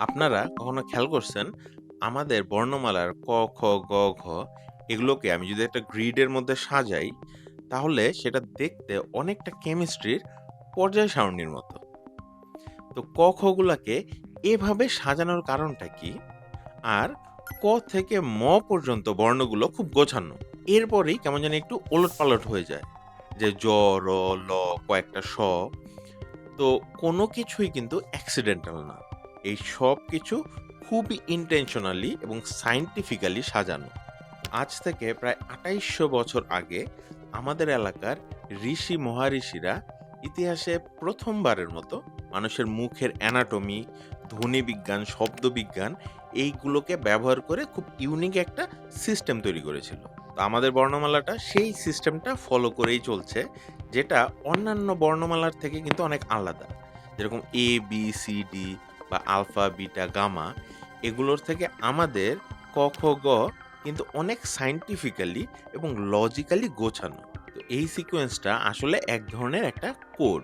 আপনারা কখনো খেয়াল করছেন আমাদের বর্ণমালার ক, খ, গ, ঘ এগুলোকে আমি যদি একটা গ্রিডের মধ্যে সাজাই তাহলে সেটা দেখতে অনেকটা কেমিস্ট্রির পর্যায় সারণীর মতো। তো ক, খ গুলাকে এভাবে সাজানোর কারণটা কি? আর ক থেকে ম পর্যন্ত বর্ণগুলো খুব গোছানো। এরপরেই কেমন যেন একটু ওলটপালট হয়ে যায়। যে জ, র, ল, কয়েকটা স। তো কোনো কিছুই কিন্তু অ্যাক্সিডেন্টাল না। এই সব কিছু খুবই ইনটেনশনালি এবং সায়েন্টিফিক্যালি সাজানো। আজ থেকে প্রায় ২৮০০ বছর আগে আমাদের এলাকার ঋষি মহাঋষিরা ইতিহাসে প্রথমবারের মতো মানুষের মুখের অ্যানাটমি, ধ্বনিবিজ্ঞান, শব্দবিজ্ঞান এইগুলোকে ব্যবহার করে খুব ইউনিক একটা সিস্টেম তৈরি করেছিল। তো আমাদের বর্ণমালাটা সেই সিস্টেমটা ফলো করেই চলছে, যেটা অন্যান্য বর্ণমালার থেকে কিন্তু অনেক আলাদা। যেরকম এ, বি, সি, ডি বা আলফা, বিটা, গামা এগুলোর থেকে আমাদের ক, খ, গ কিন্তু অনেক সায়েন্টিফিক্যালি এবং লজিক্যালি গোছানো। তো এই সিকোয়েন্সটা আসলে এক ধরনের একটা কোড,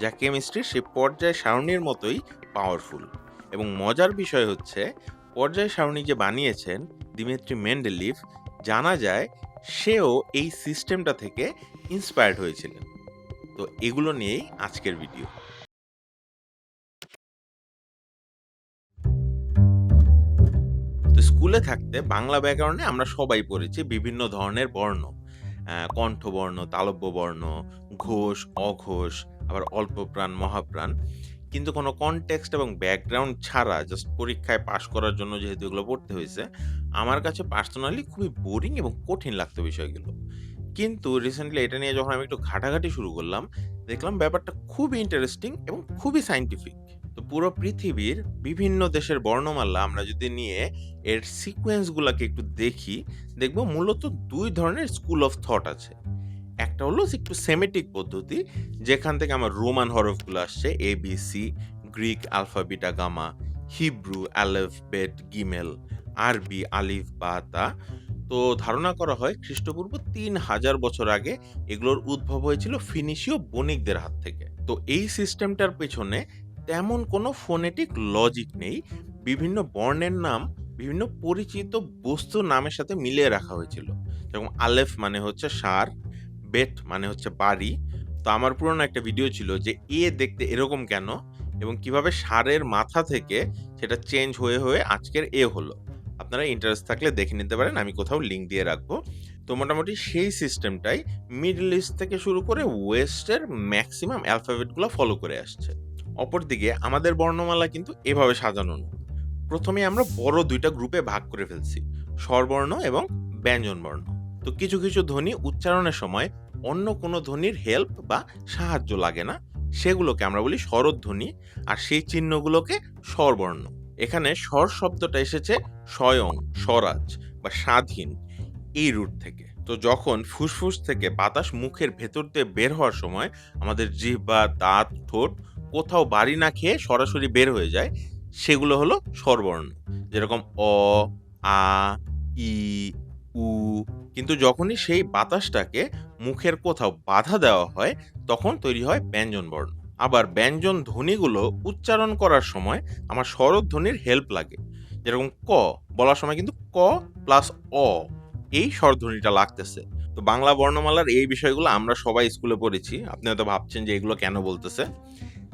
যা কেমিস্ট্রির সে পর্যায় সারণীর মতোই পাওয়ারফুল। এবং মজার বিষয় হচ্ছে পর্যায় সারণী যে বানিয়েছেন দিমিত্রি মেন্ডেলিভ জানা যায় সেও এই সিস্টেমটা থেকে ইন্সপায়ার্ড হয়েছিলেন। তো এগুলো নিয়েই আজকের ভিডিও। স্কুলে থাকতে বাংলা ব্যাকরণে আমরা সবাই পড়েছি বিভিন্ন ধরনের বর্ণ। কণ্ঠবর্ণ, তালব্য বর্ণ, ঘোষ, অঘোষ, আবার অল্পপ্রাণ, মহাপ্রাণ। কিন্তু কোনো কনটেক্সট এবং ব্যাকগ্রাউন্ড ছাড়া জাস্ট পরীক্ষায় পাশ করার জন্য যেহেতু এগুলো পড়তে হয়েছে, আমার কাছে পার্সোনালি খুবই বোরিং এবং কঠিন লাগতো বিষয়গুলো। কিন্তু রিসেন্টলি এটা নিয়ে যখন আমি একটু ঘাটাঘাটি শুরু করলাম, দেখলাম ব্যাপারটা খুবই ইন্টারেস্টিং এবং খুবই সায়েন্টিফিক। পুরো পৃথিবীর বিভিন্ন দেশের বর্ণমালা আমরা যদি নিয়ে এর সিকোয়েন্স গুলাকে একটু দেখি, দেখব মূলত দুই ধরনের স্কুল অফ থট আছে। একটা হলো একটু সেমেটিক পদ্ধতি, যেখান থেকে আমার রোমান হরফগুলো আসছে A, B, C, Greek alpha beta gamma, Hebrew aleph, bet, gimel, আরবি আলিফ, বা, তা। ধারণা করা হয় খ্রিস্টপূর্ব ৩০০০ বছর আগে এগুলোর উদ্ভব হয়েছিল ফিনিশীয় বণিকদের হাত থেকে। তো এই সিস্টেমটার পেছনে তেমন কোনো ফোনেটিক লজিক নেই। বিভিন্ন বর্ণের নাম বিভিন্ন পরিচিত বস্তু নামের সাথে মিলিয়ে রাখা হয়েছিল। যেরকম আলেফ মানে হচ্ছে সার বেট মানে হচ্ছে বাড়ি। তো আমার পুরনো একটা ভিডিও ছিল যে এ দেখতে এরকম কেন? এবং কীভাবে সারের মাথা থেকে সেটা চেঞ্জ হয়ে, হয়ে আজকের এ হলো। আপনারা ইন্টারেস্ট থাকলে দেখে নিতে পারেন। আমি কোথাও লিঙ্ক দিয়ে রাখব। তো মোটামুটি সেই সিস্টেমটাই মিডল ইস্ট থেকে শুরু করে ওয়েস্টের ম্যাক্সিমাম অ্যালফাবেটগুলো ফলো করে আসছে। অপরদিকে আমাদের বর্ণমালা কিন্তু এভাবে সাজানো। প্রথমে আমরা বড় দুইটা গ্রুপে ভাগ করে ফেলছি। স্বরবর্ণ এবং ব্যঞ্জনবর্ণ। তো কিছু, কিছু ধ্বনি উচ্চারণের সময় অন্য কোনো ধ্বনির হেল্প বা সাহায্য লাগে না। সেগুলোকে আমরা বলি স্বরধ্বনি আর সেই চিহ্নগুলোকে স্বরবর্ণ। এখানে স্বর শব্দটা এসেছে স্বয়ং, স্বরাজ বা স্বাধীন এই রুট থেকে। তো যখন ফুসফুস থেকে বাতাস মুখের ভেতর দিয়ে বের হওয়ার সময় আমাদের জিহ্বা, দাঁত, ঠোঁট কোথাও বাড়ি না খেয়ে সরাসরি বের হয়ে যায়, সেগুলো হলো স্বরবর্ণ। যেরকম অ, আ, ই, উ কিন্তু যখনই সেই বাতাসটাকে মুখের কোথাও বাধা দেওয়া হয়, তখন তৈরি হয় ব্যঞ্জনবর্ণ। আবার ব্যঞ্জন ধ্বনিগুলো উচ্চারণ করার সময় আমার স্বরধ্বনির হেল্প লাগে। যেরকম ক বলার সময় কিন্তু ক প্লাস অ এই স্বরধ্বনিটা লাগতেছে। তো বাংলা বর্ণমালার এই বিষয়গুলো আমরা সবাই স্কুলে পড়েছি। আপনি হয়তো ভাবছেন যে এগুলো কেন বলতেছে?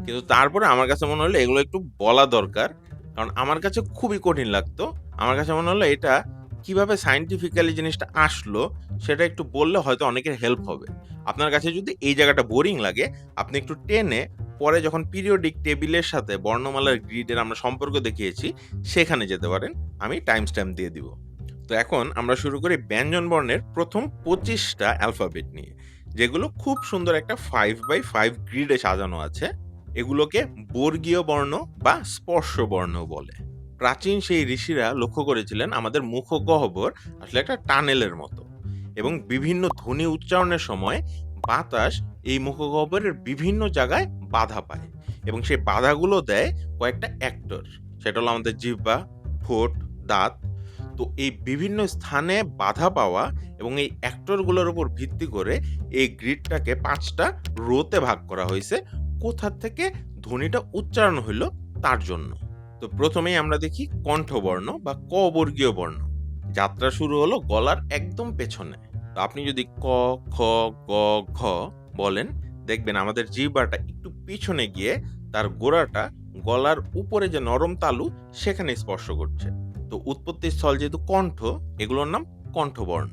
কিন্তু তারপরে আমার কাছে মনে হলো এগুলো একটু বলা দরকার। কারণ আমার কাছে খুবই কঠিন লাগতো। আমার কাছে মনে হলো এটা কীভাবে সায়েন্টিফিক্যালি জিনিসটা আসলো, সেটা একটু বললে হয়তো অনেকের হেল্প হবে। আপনার কাছে যদি এই জায়গাটা বোরিং লাগে, আপনি একটু টেনে পরে যখন পিরিয়ডিক টেবিলের সাথে বর্ণমালার গ্রিডের আমরা সম্পর্ক দেখিয়েছি, সেখানে যেতে পারেন। আমি টাইম স্ট্যাম্প দিয়ে দিব। তো এখন আমরা শুরু করি ব্যঞ্জন বর্ণের প্রথম পঁচিশটা অ্যালফাবেট নিয়ে। যেগুলো খুব সুন্দর একটা 5x5 গ্রিডে সাজানো আছে। এগুলোকে বর্গীয় বর্ণ বা স্পর্শ বর্ণ বলে। প্রাচীন সেই ঋষিরা লক্ষ্য করেছিলেন আমাদের মুখ ও গহ্বর আসলে একটা টানেলের মতো। এবং বিভিন্ন ধ্বনি উচ্চারণের সময় বাতাস এই মুখগহ্বরের বিভিন্ন জায়গায় বাধা পায়। এবং সেই বাধাগুলো দেয় কয়েকটা অ্যাক্টর। সেটা হলো আমাদের জিহ্বা, ঠোঁট, দাঁত। তো এই বিভিন্ন স্থানে বাধা পাওয়া এবং এই অ্যাক্টরগুলোর উপর ভিত্তি করে এই গ্রিডটাকে পাঁচটা রোতে ভাগ করা হইছে। কোথা থেকে ধ্বনিটা উচ্চারণ হইল তার জন্য। তো প্রথমেই আমরা দেখি কণ্ঠবর্ণ বা ক বর্গীয় বর্ণ। যাত্রা শুরু হলো গলার একদম পেছনে। তো আপনি যদি ক, খ, গ, ঘ বলেন, দেখবেন আমাদের জিহ্বাটা একটু পিছনে গিয়ে তার গোড়াটা গলার উপরে যে নরম তালু, সেখানে স্পর্শ করছে। তো উৎপত্তি স্থল যেহেতু কণ্ঠ, এগুলোর নাম কণ্ঠবর্ণ।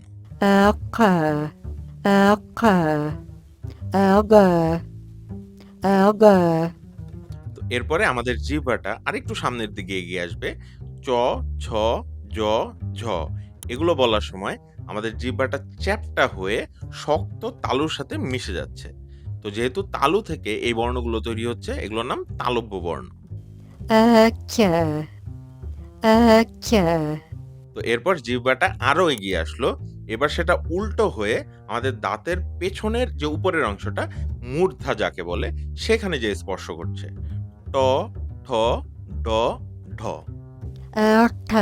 তো এরপরে আমাদের জিহ্বাটা আরেকটু সামনের দিকে এগিয়ে আসবে। চ ছ জ ঝ। এগুলো বলার সময় আমাদের জিহ্বাটা চ্যাপটা হয়ে শক্ত তালুর সাথে মিশে যাচ্ছে। তো যেহেতু তালু থেকে এই বর্ণগুলো তৈরি হচ্ছে এগুলোর নাম তালব্য বর্ণ। ক ক তো এরপর জিহ্বাটা আরও এগিয়ে আসলো। এবার সেটা উল্টো হয়ে আমাদের দাঁতের পেছনের যে উপরের অংশটা মূর্ধা যাকে বলে সেখানে যে স্পর্শ করছে। ট ঠ ড ঢ। অর্থ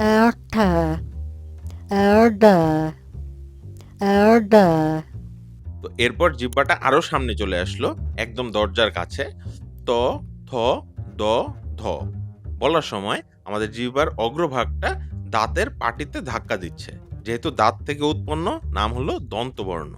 অর্থ অর্ড অর্ড তো এরপর জিহ্বাটা আরও সামনে চলে আসলো একদম দরজার কাছে। ত থ দ ধ। বলার সময় আমাদের জিহ্বার অগ্রভাগটা দাঁতের পাটিতে ধাক্কা দিচ্ছে। যেহেতু দাঁত থেকে উৎপন্ন নাম হলো দন্তবর্ণ।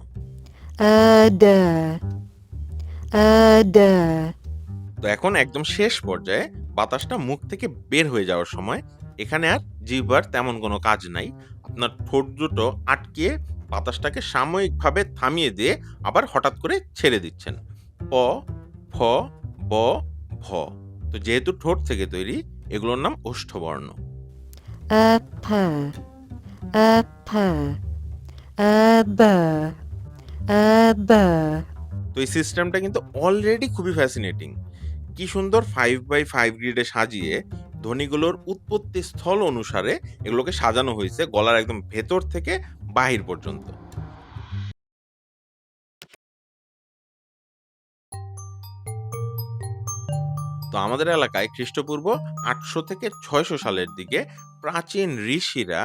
তো এখন একদম শেষ পর্যায়ে বাতাসটা মুখ থেকে বের হয়ে যাওয়ার সময় এখানে আর জিহ্বার তেমন কোনো কাজ নাই। আপনার ঠোঁট দুটো আটকিয়ে বাতাসটাকে সাময়িকভাবে থামিয়ে দিয়ে আবার হঠাৎ করে ছেড়ে দিচ্ছেন। প ফ ব ভ। তো যেহেতু ঠোঁট থেকে তৈরি এগুলোর নাম ওষ্ঠবর্ণ। আপ আপ a আব তো এই সিস্টেমটা কিন্তু অলরেডি খুবই ফ্যাসিনেটিং কি সুন্দর ফাইভ বাই ফাইভ গ্রিডে সাজিয়ে ধ্বনিগুলোর উৎপত্তি স্থল অনুসারে এগুলোকে সাজানো হয়েছে গলার একদম ভেতর থেকে বাহির পর্যন্ত। তো আমাদের এলাকায় খ্রিস্টপূর্ব আটশো থেকে ছয়শো সালের দিকে প্রাচীন ঋষিরা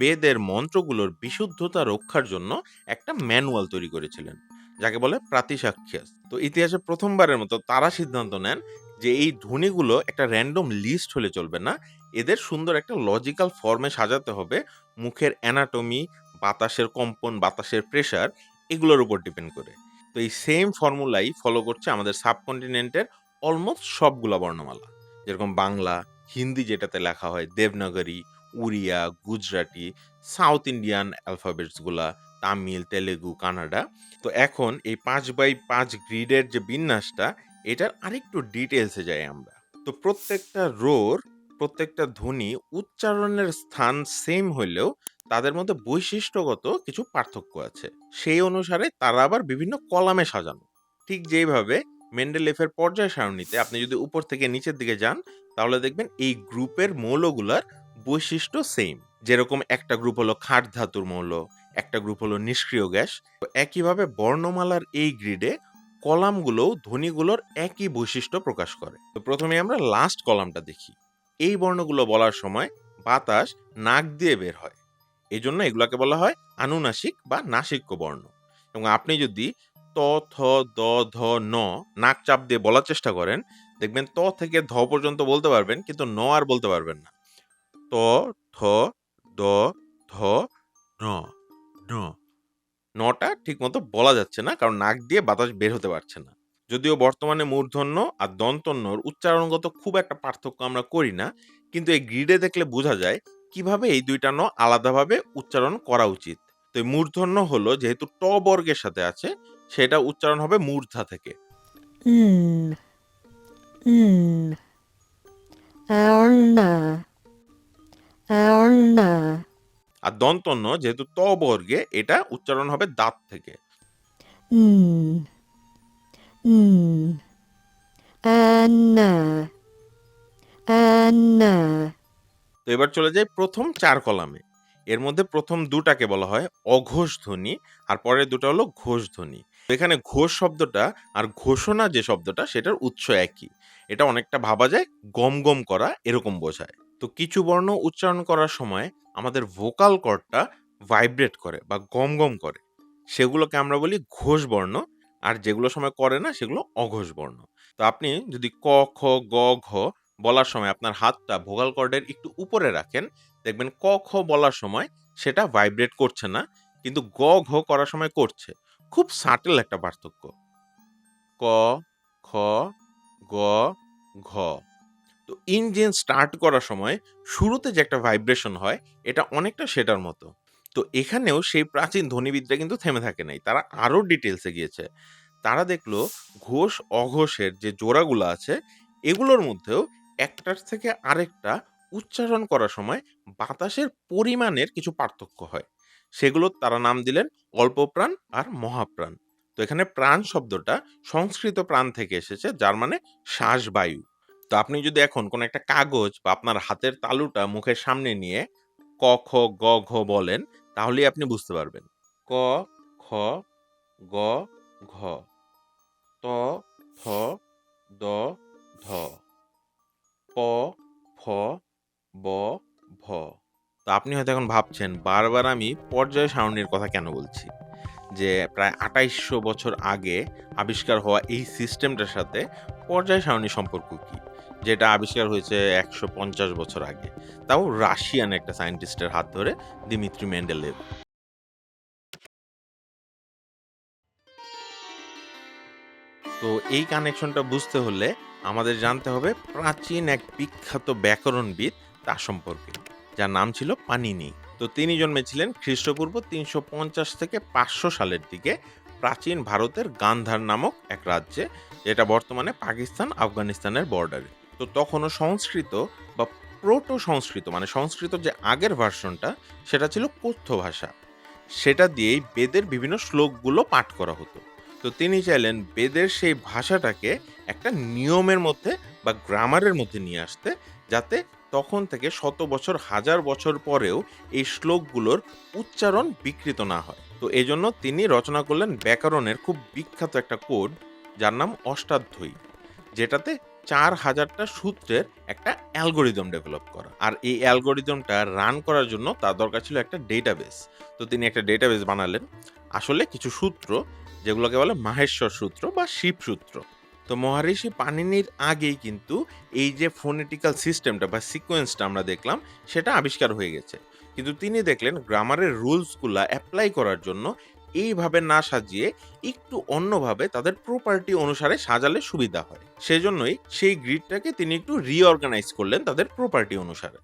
বেদের মন্ত্রগুলোর বিশুদ্ধতা রক্ষার জন্য একটা ম্যানুয়াল তৈরি করেছিলেন, যাকে বলে প্রাতিসাক্ষ্যাস। তো ইতিহাসে প্রথমবারের মতো তারা সিদ্ধান্ত নেন যে এই ধ্বনিগুলো একটা র্যান্ডম লিস্ট হলে চলবে না, এদের সুন্দর একটা লজিক্যাল ফর্মে সাজাতে হবে, মুখের অ্যানাটমি বাতাসের কম্পন, বাতাসের প্রেশার এগুলোর উপর ডিপেন্ড করে। তো এই সেম ফর্মুলাই ফলো করছে আমাদের সাবকন্টিনেন্টের অলমোস্ট সবগুলা বর্ণমালা। যেরকম বাংলা, হিন্দি যেটাতে লেখা হয়, দেবনাগরী, উড়িয়া, গুজরাটি, সাউথ ইন্ডিয়ান অ্যালফাবেটসগুলা, তামিল, তেলেগু, কানাডা। তো এখন এই পাঁচ বাই পাঁচ গ্রিডের যে বিন্যাসটা, এটার আরেকটু ডিটেলসে যাই আমরা। তো প্রত্যেকটা রোর, প্রত্যেকটা ধ্বনি উচ্চারণের স্থান সেম হইলেও তাদের মধ্যে বৈশিষ্ট্যগত কিছু পার্থক্য আছে। সেই অনুসারে তারা আবার বিভিন্ন কলামে সাজানো। ঠিক যেইভাবে মেন্ডেলেফের পর্যায় সারণীতে আপনি যদি উপর থেকে নিচের দিকে যান, তাহলে দেখবেন এই গ্রুপের মৌলগুলার বৈশিষ্ট্য সেম যেরকম একটা গ্রুপ হলো খাট ধাতুর মৌল, একটা গ্রুপ হলো নিষ্ক্রিয় গ্যাস। একইভাবে বর্ণমালার এই গ্রিডে কলামগুলো ধ্বনিগুলোর একই বৈশিষ্ট্য প্রকাশ করে। তো প্রথমে আমরা লাস্ট কলামটা দেখি। এই বর্ণগুলো বলার সময় বাতাস নাক দিয়ে বের হয়। এই জন্য এগুলাকে বলা হয় আনুনাসিক বা নাসিক্য বর্ণ। এবং আপনি যদি ত, থ, দ, ধ, ন, নাক চাপ দিয়ে বলার চেষ্টা করেন। দেখবেন ত থেকে ধ পর্যন্ত বলতে পারবেন, কিন্তু ন আর বলতে পারবেন না। ত, থ, দ, ধ, ন ন। নটা ঠিকমতো বলা যাচ্ছে না, কারণ নাক দিয়ে বাতাস বের হতে পারছে না। যদিও বর্তমানে মূর্ধন্য আর দন্তন্যর উচ্চারণগত খুব একটা পার্থক্য আমরা করি না, কিন্তু এই গ্রিডে দেখলে বোঝা যায় কীভাবে এই দুইটা ন আলাদাভাবে উচ্চারণ করা উচিত। তো মূর্ধন্য হলো যেহেতু ট বর্গের সাথে আছে সেটা উচ্চারণ হবে মূর্ধা থেকে। আর দন্তন্য যেহেতু ত বর্গে এটা উচ্চারণ হবে দাঁত থেকে। তো এবার চলে যাই প্রথম চার কলামে। এর মধ্যে প্রথম দুটাকে বলা হয় অঘোষ ধ্বনি আর পরের দুটো হলো ঘোষ ধ্বনি এখানে ঘোষ শব্দটা আর ঘোষণা যে শব্দটা, সেটার উৎস একই। এটা অনেকটা ভাবা যায়, গম গম করা এরকম বোঝায়। তো কিছু বর্ণ উচ্চারণ করার সময় আমাদের ভোকাল কর্ডটা ভাইব্রেট করে বা গম গম করে। সেগুলোকে আমরা বলি ঘোষ বর্ণ, আর যেগুলো সময় করে না, সেগুলো অঘোষ বর্ণ। তো আপনি যদি ক, খ, গ, ঘ বলার সময় আপনার হাতটা ভোকাল কর্ডের একটু উপরে রাখেন, দেখবেন ক, খ বলার সময় সেটা ভাইব্রেট করছে না, কিন্তু গ, ঘ করার সময় করছে। খুব সাটেল একটা পার্থক্য। ক, খ, গ, ঘ। তো ইঞ্জিন স্টার্ট করার সময় শুরুতে যে একটা ভাইব্রেশন হয়, এটা অনেকটা সেটার মতো। তো এখানেও সেই প্রাচীন ধ্বনিবিদ্যা কিন্তু থেমে থাকে নাই। তারা আরও ডিটেলসে গিয়েছে। তারা দেখল ঘোষ, অঘোষের যে জোড়াগুলো আছে, এগুলোর মধ্যেও একটার থেকে আরেকটা উচ্চারণ করার সময় বাতাসের পরিমাণের কিছু পার্থক্য হয়। সেগুলো তারা নাম দিলেন অল্পপ্রাণ আর মহাপ্রাণ। তো এখানে প্রাণ শব্দটা সংস্কৃত প্রাণ থেকে এসেছে, যার মানে শ্বাসবায়ু। তো আপনি যদি এখন কোনো একটা কাগজ বা আপনার হাতের তালুটা মুখের সামনে নিয়ে ক, খ, গ, ঘ বলেন, তাহলেই আপনি বুঝতে পারবেন। ক, খ, গ, ঘ। ত থ দ, ধ। প, ফ, ব, ভ। তো আপনি হয়তো এখন ভাবছেন, বারবার আমি পর্যায় সারণীর কথা কেন বলছি? যে প্রায় আঠাইশশো বছর আগে আবিষ্কার হওয়া এই সিস্টেমটার সাথে পর্যায় সারণী সম্পর্ক কি? যেটা আবিষ্কার হয়েছে একশো পঞ্চাশ বছর আগে। তাও রাশিয়ান একটা সায়েন্টিস্টের হাত ধরে, দিমিত্রি মেন্ডেলেভ তো এই কানেকশনটা বুঝতে হলে আমাদের জানতে হবে প্রাচীন এক বিখ্যাত ব্যাকরণবিদ তার সম্পর্কে। যার নাম ছিল পানিনি। তো তিনি জন্মেছিলেন খ্রিস্টপূর্ব তিনশো পঞ্চাশ থেকে পাঁচশো সালের দিকে প্রাচীন ভারতের গান্ধার নামক এক রাজ্যে, যেটা বর্তমানে পাকিস্তান, আফগানিস্তানের বর্ডারে তো তখনও সংস্কৃত বা প্রোটো সংস্কৃত মানে সংস্কৃত যে আগের ভার্সনটা সেটা ছিল কথ্য ভাষা। সেটা দিয়েই বেদের বিভিন্ন শ্লোকগুলো পাঠ করা হতো। তো তিনি চাইলেন বেদের সেই ভাষাটাকে একটা নিয়মের মধ্যে বা গ্রামারের মধ্যে নিয়ে আসতে, যাতে তখন থেকে শত বছর, হাজার বছর পরেও এই শ্লোকগুলোর উচ্চারণ বিকৃত না হয়। তো এজন্য তিনি রচনা করলেন ব্যাকরণের খুব বিখ্যাত একটা কোড, যার নাম অষ্টাধ্যায়ী, যেটাতে চার হাজারটা সূত্রের একটা অ্যালগোরিদম ডেভেলপ করা। আর এই অ্যালগোরিদমটা রান করার জন্য তার দরকার ছিল একটা ডেটাবেস। তো তিনি একটা ডেটাবেস বানালেন। আসলে কিছু সূত্র, যেগুলোকে বলে মাহেশ্বর সূত্র বা শিব সূত্র। তো মহারিষি পানিনির আগেই কিন্তু এই যে ফোনেটিক্যাল সিস্টেমটা বা সিকোয়েন্সটা আমরা দেখলাম, সেটা আবিষ্কার হয়ে গেছে। কিন্তু তিনি দেখলেন গ্রামারের রুলসগুলা অ্যাপ্লাই করার জন্য এইভাবে না সাজিয়ে একটু অন্যভাবে তাদের প্রপার্টি অনুসারে সাজালে সুবিধা হয়। সেজন্যই সেই গ্রিডটাকে তিনি একটু রিঅর্গানাইজ করলেন তাদের প্রপার্টি অনুসারে।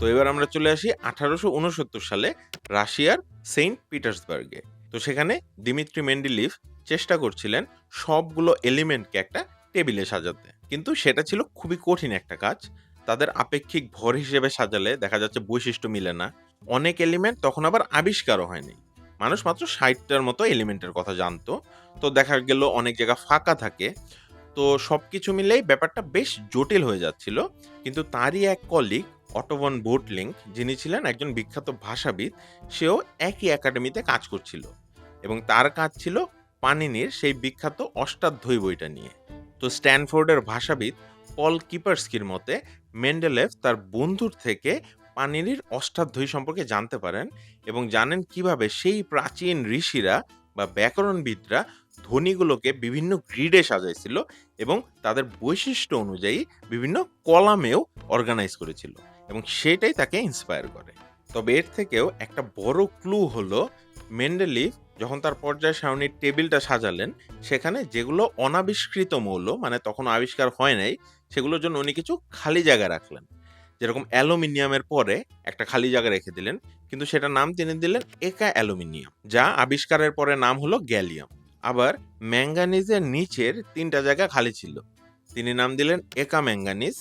তো এবার আমরা চলে আসি আঠারোশো উনসত্তর সালে রাশিয়ার সেন্ট পিটার্সবার্গে। তো সেখানে দিমিত্রি মেন্ডিলিভ চেষ্টা করছিলেন সবগুলো এলিমেন্টকে একটা টেবিলে সাজাতে। কিন্তু সেটা ছিল খুবই কঠিন একটা কাজ। তাদের আপেক্ষিক ভর হিসেবে সাজালে দেখা যাচ্ছে বৈশিষ্ট্য মিলে না। অনেক এলিমেন্ট তখন আবার আবিষ্কারও হয়নি। মানুষ মাত্র ষাটটার মতো এলিমেন্টের কথা জানতো। তো দেখা গেল অনেক জায়গা ফাঁকা থাকে। তো সব কিছু মিলেই ব্যাপারটা বেশ জটিল হয়ে যাচ্ছিল। কিন্তু তারই এক কলিগ অটোবন বোটলিং, যিনি ছিলেন একজন বিখ্যাত ভাষাবিদ, সেও একই একাডেমিতে কাজ করছিল। এবং তার কাজ ছিল পানিনির সেই বিখ্যাত অষ্টাধ্যায়ী বইটা নিয়ে। তো স্ট্যানফোর্ডের ভাষাবিদ পল কিপার্সকির মতে মেন্ডেলেভ তার বন্ধুর থেকে পানিনির অষ্টাধ্যায়ী সম্পর্কে জানতে পারেন এবং জানেন কীভাবে সেই প্রাচীন ঋষিরা বা ব্যাকরণবিদরা ধ্বনিগুলোকে বিভিন্ন গ্রিডে সাজাইছিল এবং তাদের বৈশিষ্ট্য অনুযায়ী বিভিন্ন কলামেও অর্গানাইজ করেছিল এবং সেটাই তাকে ইন্সপায়ার করে। তবে এর থেকেও একটা বড় ক্লু হলো মেন্ডেলিভ যখন তার পর্যায় সারণীর টেবিলটা সাজালেন, সেখানে যেগুলো অনাবিষ্কৃত মৌল মানে তখন আবিষ্কার হয় নাই, সেগুলোর জন্য উনি কিছু খালি জায়গা রাখলেন। যেরকম অ্যালুমিনিয়ামের পরে একটা খালি জায়গা রেখে দিলেন, কিন্তু সেটা নাম তিনি দিলেন একা অ্যালুমিনিয়াম, যা আবিষ্কারের পরে নাম হলো গ্যালিয়াম। আবার ম্যাঙ্গানিজের নিচের তিনটা জায়গা খালি ছিল, তিনি নাম দিলেন একা ম্যাঙ্গানিজ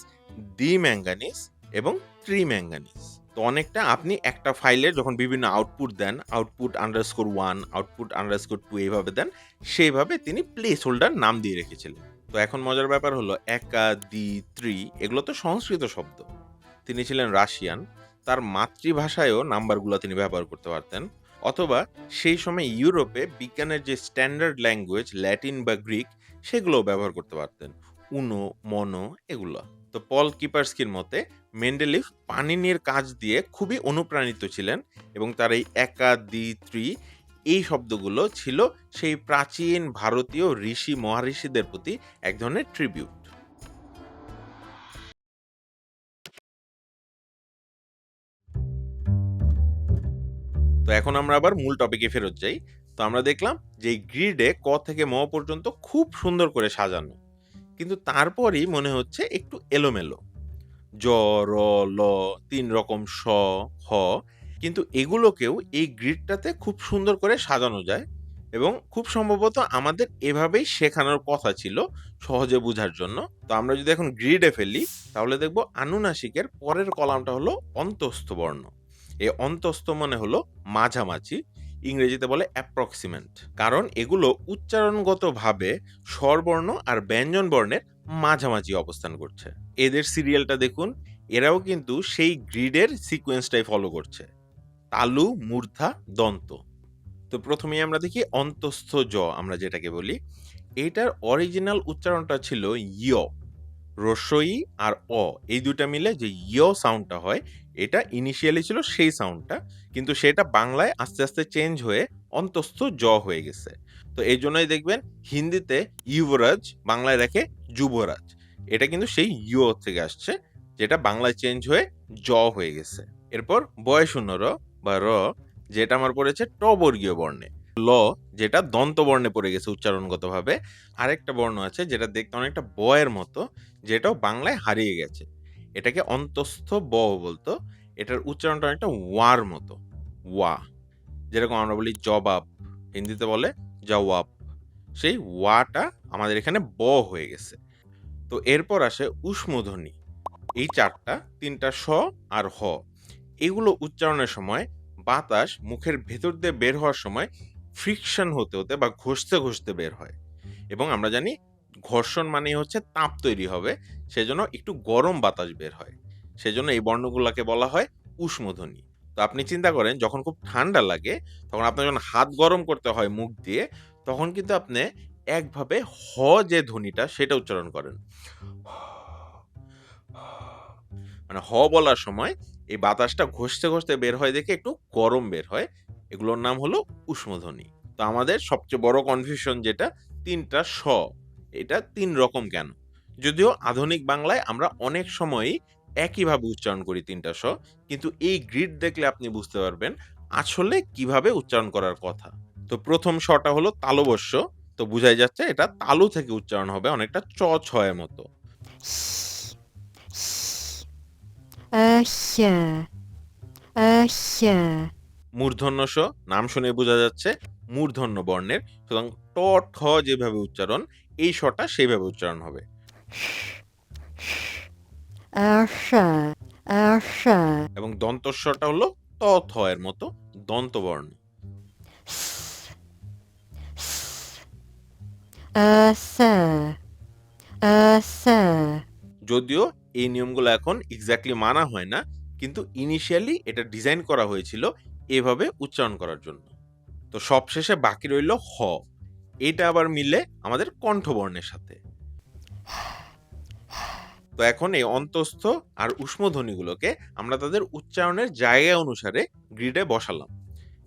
ডি ম্যাঙ্গানিজ এবং ট্রি ম্যাঙ্গানিজ। তো অনেকটা আপনি একটা ফাইলে যখন বিভিন্ন আউটপুট দেন output underscore one output underscore two এইভাবে দেন, সেইভাবে তিনি প্লেস হোল্ডার নাম দিয়ে রেখেছিলেন। তো এখন মজার ব্যাপার হলো একা দি ত্রি এগুলো তো সংস্কৃত শব্দ। তিনি ছিলেন রাশিয়ান, তার মাতৃভাষায়ও নাম্বারগুলো তিনি ব্যবহার করতে পারতেন। অথবা সেই সময় ইউরোপে বিজ্ঞানের যে স্ট্যান্ডার্ড ল্যাঙ্গুয়েজ ল্যাটিন বা গ্রিক, সেগুলোও ব্যবহার করতে পারতেন। উনো, মনো, এগুলো। তো পল কিপার্সকির মতে মেন্ডেলিফ পানিনির কাজ দিয়ে খুবই অনুপ্রাণিত ছিলেন এবং তার এই একা দ্বি ত্রি এই শব্দগুলো ছিল সেই প্রাচীন ভারতীয় ঋষি মহারিষিদের প্রতি এক ধরনের ট্রিবিউট তো এখন আমরা আবার মূল টপিকে ফেরত যাই। তো আমরা দেখলাম যে গ্রিডে ক থেকে ম পর্যন্ত খুব সুন্দর করে সাজানো। কিন্তু তারপরই মনে হচ্ছে একটু এলোমেলো। জ র, ল, তিন রকম স, হ, কিন্তু এগুলোকেও এই গ্রিডটাতে খুব সুন্দর করে সাজানো যায় এবং খুব সম্ভবত আমাদের এভাবেই শেখানোর কথা ছিল সহজে বোঝার জন্য। তো আমরা যদি এখন গ্রিডে ফেলি, তাহলে দেখব আনুনাসিকের পরের কলামটা হলো অন্তস্থ বর্ণ এই অন্তস্থ মানে হলো মাঝামাঝি। ইংরেজিতে বলে অ্যাপ্রক্সিমেন্ট কারণ এগুলো উচ্চারণগতভাবে স্বরবর্ণ আর ব্যঞ্জন বর্ণের মাঝামাঝি অবস্থান করছে। এদের সিরিয়ালটা দেখুন, এরাও কিন্তু সেই গ্রিডের সিকোয়েন্সটাই ফলো করছে। তালু, মূর্ধা, দন্ত। তো প্রথমেই আমরা দেখি অন্তস্থ জ, আমরা যেটাকে বলি। এটার অরিজিনাল উচ্চারণটা ছিল ইয় রস্বই আর অ, এই দুটা মিলে যে ইয় সাউন্ডটা হয়, এটা ইনিশিয়ালি ছিল সেই সাউন্ডটা কিন্তু সেটা বাংলায় আস্তে আস্তে চেঞ্জ হয়ে অন্তস্থ জ হয়ে গেছে। তো এই জন্যই দেখবেন হিন্দিতে ইউবরাজ বাংলায় রাখে যুবরাজ এটা কিন্তু সেই ইয় থেকে আসছে, যেটা বাংলায় চেঞ্জ হয়ে জ হয়ে গেছে। এরপর বয়শূন্য র বা র, যেটা আমার পড়েছে ট বর্গীয় বর্ণে। ল, যেটা দন্ত বর্ণে পড়ে গেছে উচ্চারণগতভাবে। আরেকটা বর্ণ আছে যেটা দেখতে অনেকটা বয়ের মতো, যেটাও বাংলায় হারিয়ে গেছে। এটাকে অন্তস্থ ব বলতো। এটার উচ্চারণটা অনেকটা ওয়ার মতো, ওয়া। যেরকম আমরা বলি জবাব, হিন্দিতে বলে জওয়াব। সেই ওয়াটা আমাদের এখানে ব হয়ে গেছে। তো এরপর আসে উষ্মধ্বনি। এই চারটা, তিনটা স আর হ, এগুলো উচ্চারণের সময় বাতাস মুখের ভেতর দিয়ে বের হওয়ার সময় ফ্রিকশন হতে হতে বা ঘষতে ঘষতে বের হয়। এবং আমরা জানি ঘর্ষণ মানেই হচ্ছে তাপ তৈরি হবে, সেজন্য একটু গরম বাতাস বের হয়। সেজন্য এই বর্ণগুলোকে বলা হয় উষ্মধ্বনি তো আপনি চিন্তা করেন, যখন খুব ঠান্ডা লাগে, তখন আপনার যখন হাত গরম করতে হয় মুখ দিয়ে, তখন কিন্তু আপনি একভাবে হ যে ধ্বনিটা, সেটা উচ্চারণ করেন। মানে হ বলার সময় এই বাতাসটা ঘষতে ঘষতে বের হয় দেখে একটু গরম বের হয় এগুলোর নাম হলো উষ্মধ্বনি তো আমাদের সবচেয়ে বড় কনফিউশন যেটা, তিনটা স। এটা তিন রকম কেন? যদিও আধুনিক বাংলায় আমরা অনেক সময়ই একইভাবে উচ্চারণ করি তিনটা স, কিন্তু এই গ্রিড দেখলে আপনি বুঝতে পারবেন আসলে কীভাবে উচ্চারণ করার কথা। তো প্রথম শটা হলো তালবস্য তো বুঝাই যাচ্ছে এটা তালু থেকে উচ্চারণ হবে অনেকটা চ ছয়ের মতো। আশা আশা মূর্ধন্য স নাম শুনে বোঝা যাচ্ছে মূর্ধন্য বর্ণের। সুতরাং ট ঠ যেভাবে উচ্চারণ এই শটা সেইভাবে উচ্চারণ হবে। এবং দন্তস্বরটা হলো ত থ এর মতো দন্তবর্ণ। যদিও এই নিয়মগুলো এখন এক্স্যাক্টলি মানা হয় না কিন্তু ইনিশিয়ালি এটা ডিজাইন করা হয়েছিল এভাবে উচ্চারণ করার জন্য। তো সবশেষে বাকি রইল হ। এটা আবার মিলে আমাদের কণ্ঠবর্ণের সাথে। তো এখন এই অন্তস্থ আর উষ্মধ্বনিগুলোকে আমরা তাদের উচ্চারণের জায়গা অনুসারে গ্রিডে বসালাম।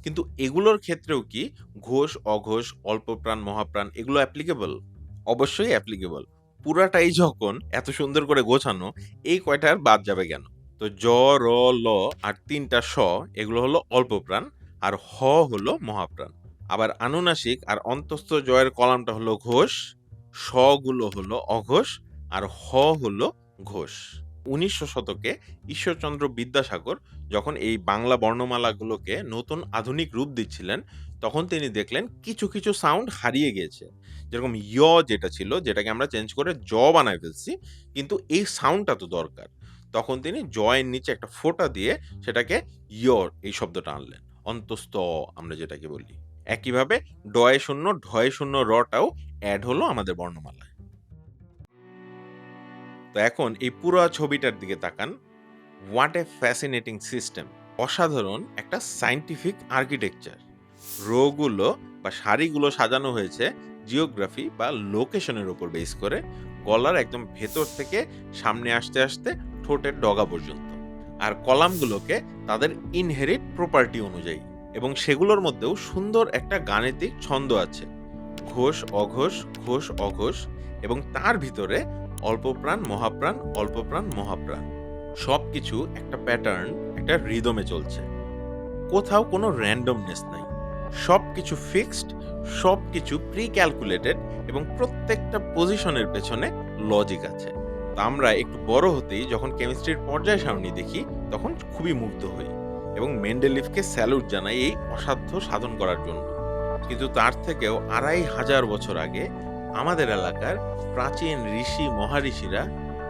কিন্তু এগুলোর ক্ষেত্রেও কি ঘোষ, অঘোষ, অল্পপ্রাণ, মহাপ্রাণ এগুলো অ্যাপ্লিকেবল অবশ্যই অ্যাপ্লিকেবল পুরাটাই যখন এত সুন্দর করে গোছানো, এই কয়টা আর বাদ যাবে কেন? তো জ, র, ল আর তিনটা স, এগুলো হলো অল্পপ্রাণ আর হ হলো মহাপ্রাণ। আবার আনুনাসিক আর অন্তস্থ জয়ের কলামটা হলো ঘোষ স গুলো হলো অঘোষ আর হ হলো ঘোষ। উনিশশো শতকে ঈশ্বরচন্দ্র বিদ্যাসাগর যখন এই বাংলা বর্ণমালাগুলোকে নতুন আধুনিক রূপ দিচ্ছিলেন, তখন তিনি দেখলেন কিছু কিছু সাউন্ড হারিয়ে গিয়েছে। যেরকম ইয় যেটা ছিল, যেটাকে আমরা চেঞ্জ করে জ বানায় ফেলছি, কিন্তু এই সাউন্ডটা তো দরকার। তখন তিনি জয়ের নিচে একটা ফোঁটা দিয়ে সেটাকে ইয়র এই শব্দটা আনলেন। অন্তস্থ অ আমরা যেটাকে বলি। একইভাবে ডয়ে শূন্য, ঢয়ে শূন্য, রটাও অ্যাড হলো আমাদের বর্ণমালায়। তো এখন এই পুরো ছবিটার দিকে তাকান। What a fascinating system. অসাধারণ একটা সাইন্টিফিক আর্কিটেকচার। রোগুলো বা শাড়িগুলো সাজানো হয়েছে জিওগ্রাফি বা লোকেশনের উপর বেস করে। গলার একদম ভেতর থেকে সামনে আসতে আসতে ঠোঁটের ডগা পর্যন্ত। আর কলামগুলোকে তাদের ইনহেরিট প্রপার্টি অনুযায়ী। এবং সেগুলোর মধ্যেও সুন্দর একটা গাণিতিক ছন্দ আছে। ঘোষ, অঘোষ ঘোষ, অঘোষ এবং তার ভিতরে অল্পপ্রাণ, মহাপ্রাণ অল্পপ্রাণ, মহাপ্রাণ। সবকিছু একটা প্যাটার্ন একটা রিদমে চলছে। কোথাও কোনো র্যান্ডমনেস নাই। সব কিছু ফিক্সড সব কিছু প্রি ক্যালকুলেটেড এবং প্রত্যেকটা পজিশনের পেছনে লজিক আছে। আমরা একটু বড় হতেই যখন কেমিস্ট্রির পর্যায় সারণী দেখি, তখন খুবই মুগ্ধ হই এবং মেন্ডেলিফকে স্যালুট জানাই এই অসাধ্য সাধন করার জন্য। কিন্তু তার থেকেও আড়াই হাজার বছর আগে আমাদের এলাকার প্রাচীন ঋষি মহারিষিরা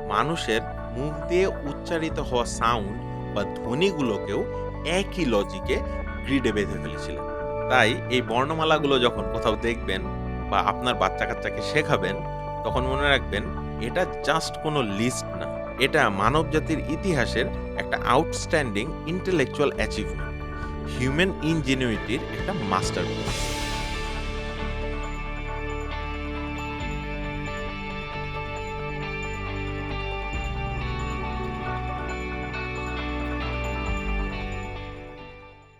মানুষের মুখ দিয়ে উচ্চারিত হওয়া সাউন্ড বা ধ্বনিগুলোকেও একই লজিকে গ্রিডে বেঁধে ফেলেছিলেন। তাই এই বর্ণমালাগুলো যখন কোথাও দেখবেন বা আপনার বাচ্চা কাচ্চাকে শেখাবেন, তখন মনে রাখবেন এটা জাস্ট কোনো লিস্ট না। এটা মানব জাতির ইতিহাসের একটা আউটস্ট্যান্ডিং ইন্টেলেকচুয়াল অ্যাচিভমেন্ট হিউম্যান ইঞ্জিনিউরিটির একটা মাস্টার